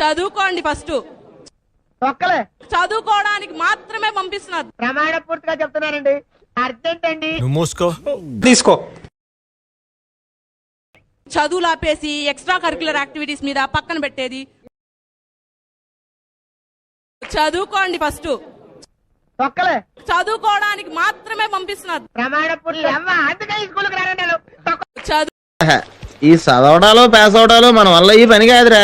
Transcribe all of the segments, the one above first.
చదువుకోండి ఫస్ట్. ఒక్కలే చదువుకోవడానికి మాత్రమే పంపిస్తున్నారు. ప్రమాణ పూర్తిగా చెప్తున్నానండి. అర్జెంట్ అండి. మూసుకో. తీసుకో. చదువులు ఆపేసి ఎక్స్ట్రా కరికులర్ యాక్టివిటీస్ మీద పక్కన పెట్టేది. చదువుకోండి ఫస్ట్. ఒక్కలే చదువుకోవడానికి మాత్రమే పంపిస్తున్నారు. ప్రమాణ పూర్తి అందుకే ఈ స్కూల్కి రానంటాను చదువు ఈ చదవడాలు పాస్ అవడాలు మన వల్ల ఈ పని కాదురా.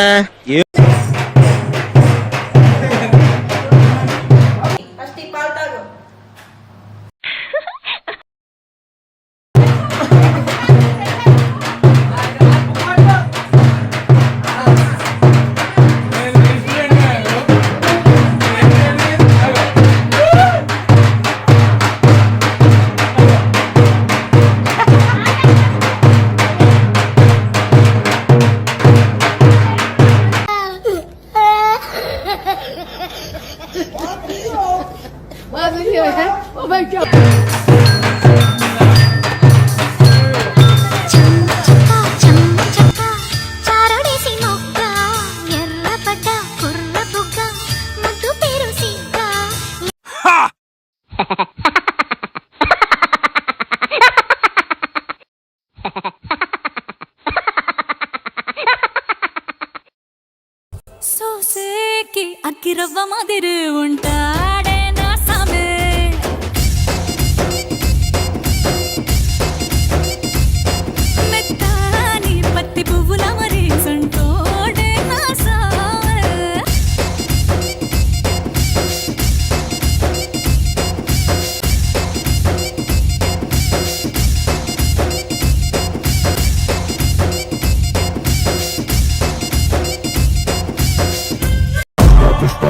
ఏ- చంచక చంచక చారడేసి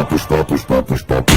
push, push, push, push, push, push.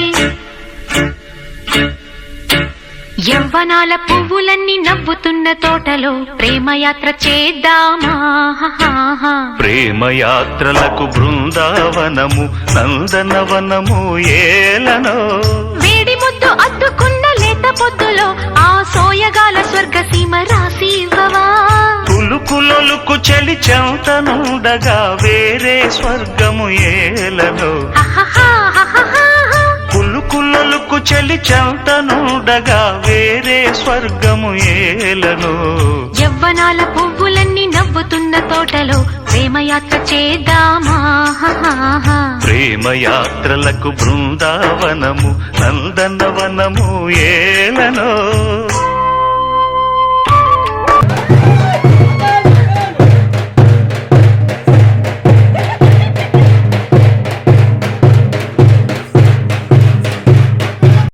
యవ్వనాల పువ్వులన్నీ నవ్వుతున్న తోటలో ప్రేమయాత్ర చేద్దామా. ప్రేమయాత్రలకు బృందావనము నందనవనము ఏలనో వేడి ముద్దు అద్దుకున్న లేత పొద్దులో ఆ సోయగాల స్వర్గ సీమ రాసి ఇవ్వవా కులుకులొలుకు చలి చెంతనుండగా వేరే స్వర్గము ఏలనో. కులుకులొలుకు చలి చెంతనుండగా స్వర్గము ఏలనో. యవ్వనాల పువ్వులన్నీ నవ్వుతున్న తోటలో ప్రేమయాత్ర చేద్దామా. ప్రేమయాత్రలకు బృందావనము నందనవనము ఏలనో.